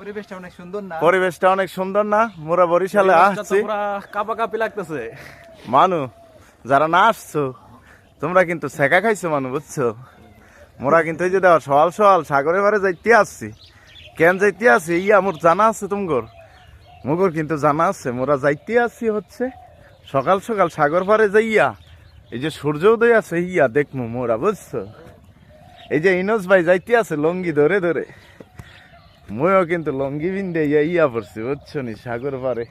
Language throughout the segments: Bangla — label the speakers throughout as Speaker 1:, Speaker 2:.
Speaker 1: পরিবেশটা অনেক সুন্দর না?
Speaker 2: পরিবেশটা অনেক সুন্দর না? মোরা বরিশালে আসছি।
Speaker 3: কাপা কাপি লাগতেছে।
Speaker 2: মানু যারা না আসছো তোমরা কিন্তু শেখা খাইছো মানু বুঝছ? মোরা কিন্তু এই যে দেওয়া সকাল সকাল সাগরের বারে যাইতে আসছি। কেন যাইতে আসি ইয়া মোর জানা আছে তুমগর। মুগর কিন্তু জানা আছে মোরা যাইতে আসি হচ্ছে সকাল সকাল সাগর পারে যাইয়া এই যে সূর্য উদয় আছে ইয়া দেখমু মোরা বুঝছ? এই যে ইনোজ ভাই যাইতে আছে লঙ্গি ধরে ধরে। ময়ও কিন্তু লঙ্গি বিন্দে ইয়া ইয়া পড়ছি, বুঝছ নি? সাগর পারে।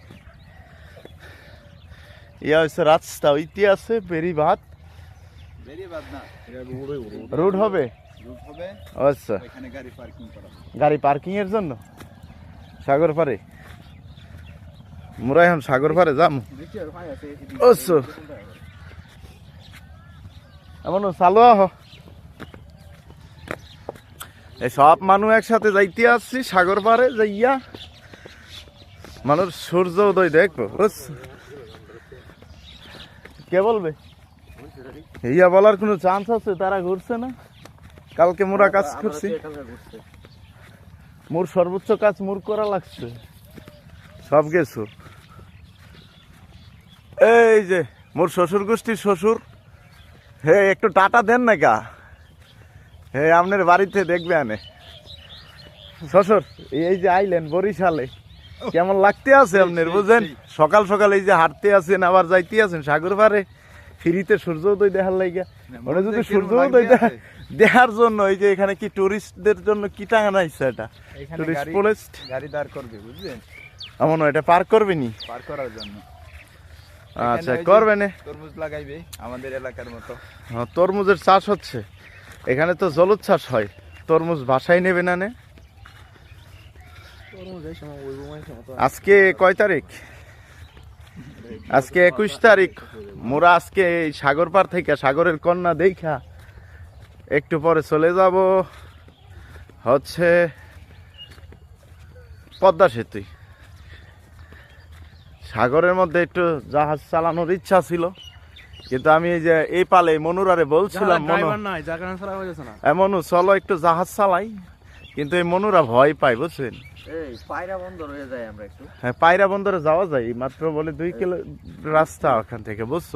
Speaker 2: ইয়া হচ্ছে রাস্তা ওইতে আছে বেরি ভাত
Speaker 1: রুট হবে?
Speaker 2: আচ্ছা।
Speaker 1: গাড়ি পার্কিং
Speaker 2: এর জন্য? সাগর পারে? মোরা এখন সাগর পারে যাম। আচ্ছা। এমন চালু আহ। সব মানুষ একসাথে যাইতে আসছি সাগর পারে যাইয়া। মানুষ সূর্য উদয় দেখব? কে বলবে? ইয়া বলার কোনো চান্স আছে? তারা ঘুরছে না? কালকে মোরা কাজ করছি। মোর সর্বোচ্চ কাজ মোর করা লাগছে। সব কিছু এই যে মোর শ্বশুর গোষ্ঠীর শ্বশুর। হে একটু টাটা দেন না গা। হে আপনার বাড়িতে দেখবে আনে। শ্বশুর এই যে আইলেন বরিশালে কেমন লাগতে আছে আপনার বুঝেন সকাল সকাল এই যে হাঁটতে আছেন আবার যাইতে আছেন সাগর পারে ফ্রিতে সূর্য উদয় দেখার লাগে মানে যদি সূর্য উদয় দেখা- দেখার জন্য এই যে এখানে কি টুরিস্টদের জন্য কি টাঙানো হয়েছে এটা? টুরিস্ট ফরেস্ট
Speaker 1: গাড়ি দাঁড় করবে বুঝলেন?
Speaker 2: এমন এটা পার করবে নি?
Speaker 1: পার করার জন্য।
Speaker 2: আচ্ছা করবে না।
Speaker 1: তরমুজ লাগাইবে আমাদের এলাকার মতো।
Speaker 2: হ্যাঁ, তরমুজের চাষ হচ্ছে। এখানে তো জলোচ্ছ্বাস হয়। তরমুজ বাসায় নেবে না নে? আজকে কয় তারিখ? আজকে একুশ তারিখ। মোরা আজকে এই সাগর পার থেকে সাগরের কন্যা দেখা। একটু পরে চলে যাব। হচ্ছে পদ্মা সেতু। সাগরের মধ্যে একটু জাহাজ চালানোর ইচ্ছা ছিল। কিন্তু আমি এই যে এই পালে মনুরারে বলছিলাম মনু।
Speaker 3: ড্রাইভার নাই যার কারণে ছাড়া হয়ে যাচ্ছে না।
Speaker 2: চলো একটু জাহাজ চালাই। কিন্তু এই মনুরা ভয় পায় বুঝছেন?
Speaker 4: এই পায়রা বন্ধ হয়ে যায় আমরা একটু।
Speaker 2: হ্যাঁ পায়রা বন্দরে যাওয়া যায় মাত্র বলে দুই কিলো রাস্তা ওখান থেকে বুঝছ?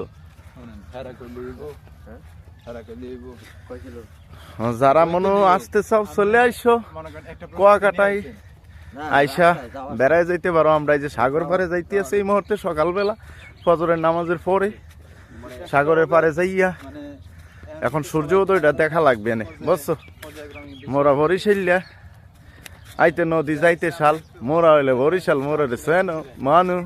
Speaker 4: হ্যাঁ?
Speaker 2: হ্যাঁ, যারা মনে আসতে চাও চলে আইসো।
Speaker 1: মনে
Speaker 2: কুয়াকাটায়। আইসা বেড়ায় যাইতে পারো আমরা এই যে সাগর পারে যাইতে আছি এই মুহূর্তে সকালবেলা ফজরের নামাজের পরে। সাগরের পারে যাইয়া এখন সূর্য উদয়টা দেখা লাগবে না, বুঝছ? মোরা বরিশাল্যা আইতে নদী যাইতে শাল, মোরা হইলে বরিশাল, মোরা মানু।